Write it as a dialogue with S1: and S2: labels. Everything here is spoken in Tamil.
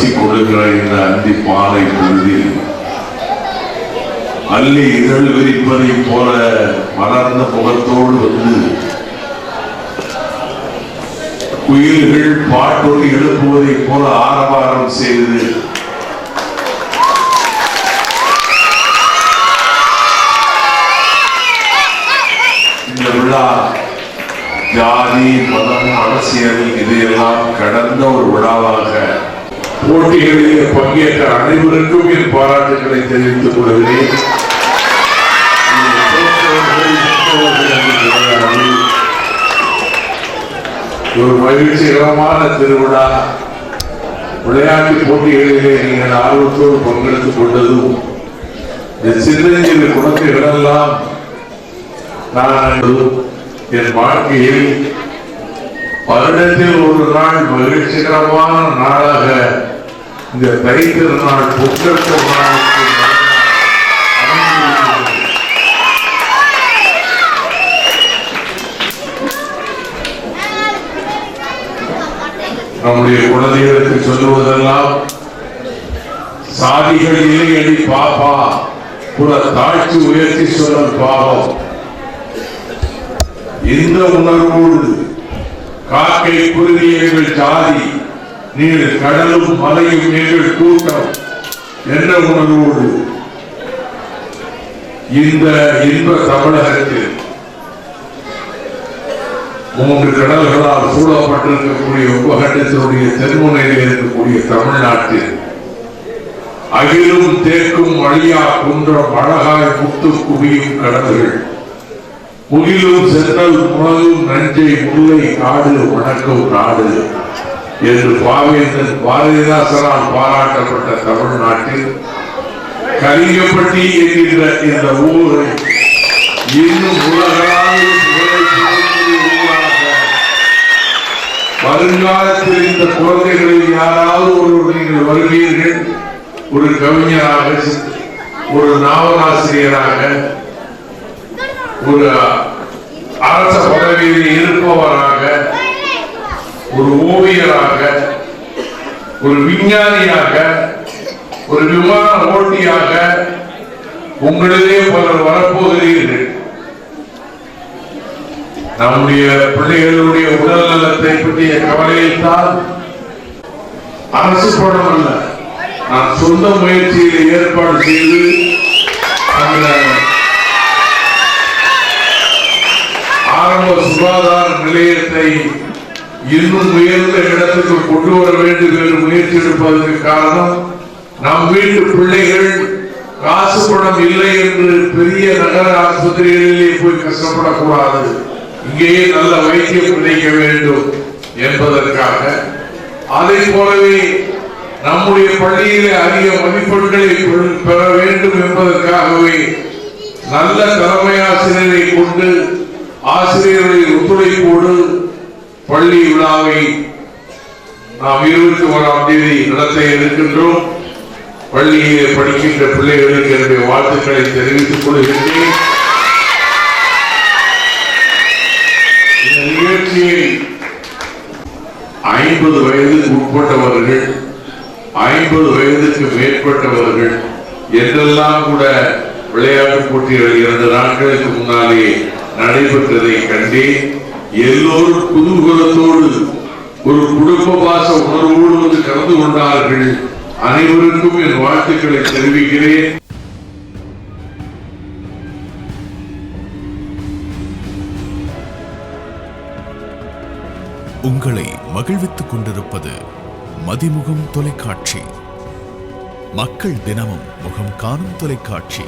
S1: வீசிக்கொள்ளுகிற இந்த அந்தி பாலை பொழுதில். அள்ளி இதழ் விரிப்பதை போல மலர்ந்த முகத்தோடு வந்து குயில்கள் பாட்டொலி எழுப்புவதை போல ஆரவாரம் செய்து இந்த விழா ஜாதி மதம் அரசியல் இதையெல்லாம் கடந்த ஒரு விழாவாக போட்டிகளிலே பங்கேற்ற அனைவருக்கும் என் பாராட்டுகளை தெரிவித்துக் கொள்கிறேன். ஒரு மகிழ்ச்சிகரமான திருவிழா. விளையாட்டு போட்டிகளிலே நீங்கள் ஆர்வத்தோடு பங்கெடுத்துக் கொண்டதும் இந்த சின்னஞ்சிறு குழந்தைகளெல்லாம் நான் என் வாழ்க்கையில் வருடத்தில் ஒரு நாள் மகிழ்ச்சிகரமான நாளாக இந்த தை திருநாள் பொங்கல் நம்முடைய குழந்தைகளுக்கு சொல்லுவதெல்லாம் சாதிகள் இல்லையடி பாப்பா புற தாழ்ச்சி உயர்த்தி சொல்லும் பாவம் இந்த உணர்வோடு காக்கை குருதி எங்கள் ஜாதி நீர் கடலும் மலையும் எங்கள் கூட்டம் என்ற உணர்வோடு இந்த இன்ப தமிழகத்தில் மூன்று கடல்களால் சூழப்பட்டிருக்கக்கூடிய உபகண்டத்தினுடைய தென்முனையில் இருக்கக்கூடிய தமிழ்நாட்டில் அகிலும் தேக்கும் வழியா குன்றம் அழகாய் முத்து குவியும் கடல்கள். முகிலும் சென்னல் முழகும் நஞ்சை முல்லை காடு வணக்கம் நாடு. என்று பாவேந்தன் பாரதிதாசனால் பாராட்டப்பட்ட தமிழ்நாட்டில் கலிங்கப்பட்டி என்கின்ற இந்த ஊரை இன்னும் உலகளாவிய வருங்காலத்தில் இந்த குழந்தைகளில் யாராவது ஒருவர் நீங்கள் வருவீர்கள்? ஒரு கவிஞராக ஒரு நாவலாசிரியராக ஒரு அரச பதவியில் இருப்பவராக ஒரு ஓவியராக ஒரு விஞ்ஞானியாக ஒரு விமான ஓட்டியாக உங்களிலே பலர் வரப்போகிறீர்கள். நம்முடைய பிள்ளைகளுடைய உடல் நலத்தை பற்றிய கவலையில் தான் அரசு படம் அல்ல. நான் சொந்த முயற்சியில் ஏற்பாடு செய்து அந்த ஆரம்ப சுகாதார நிலையத்தை இன்னும் உயர்ந்த இடத்துக்கு கொண்டு வர வேண்டும் என்று முயற்சி எடுப்பதற்கு காரணம் நம் வீட்டு பிள்ளைகள் காசு பணம் இல்லை என்று பெரிய நகர ஆஸ்பத்திரிகளிலே போய் கஷ்டப்படக்கூடாது. இங்கேயே நல்ல வைத்தியம் கிடைக்க வேண்டும் என்பதற்காக. அதை போலவே நம்முடைய பள்ளியிலே அதிக மதிப்பெண்களை பெற வேண்டும் என்பதற்காகவே நல்ல தலைமை ஆசிரியரை கொண்டு ஆசிரியர்களின் ஒத்துழைப்போடு பள்ளி விழாவை நாம் இருபத்தி ஓராம் தேதி நடத்த இருக்கின்றோம். பள்ளியிலே படிக்கின்ற பிள்ளைகளுக்கு என்னுடைய வாழ்த்துக்களை தெரிவித்துக் கொள்கின்றேன். இந்த நிகழ்ச்சியில் ஐம்பது வயதுக்கு உட்பட்டவர்கள் ஐம்பது வயதுக்கு மேற்பட்டவர்கள் என்றெல்லாம் கூட விளையாட்டுப் போட்டிகள் இரண்டு நாட்களுக்கு முன்னாலே நடைபெற்றதை கண்டேன் எல்லோரும் குதூகலத்தோடு ஒரு குடும்ப பாச உணர்வோடு வந்து கலந்து கொண்டார்கள். அனைவருக்கும் என் வாழ்த்துக்களை தெரிவிக்கிறேன்.
S2: உங்களை மகிழ்வித்துக் கொண்டிருப்பது மதிமுகம் தொலைக்காட்சி. மக்கள் தினமும் முகம் காணும் தொலைக்காட்சி.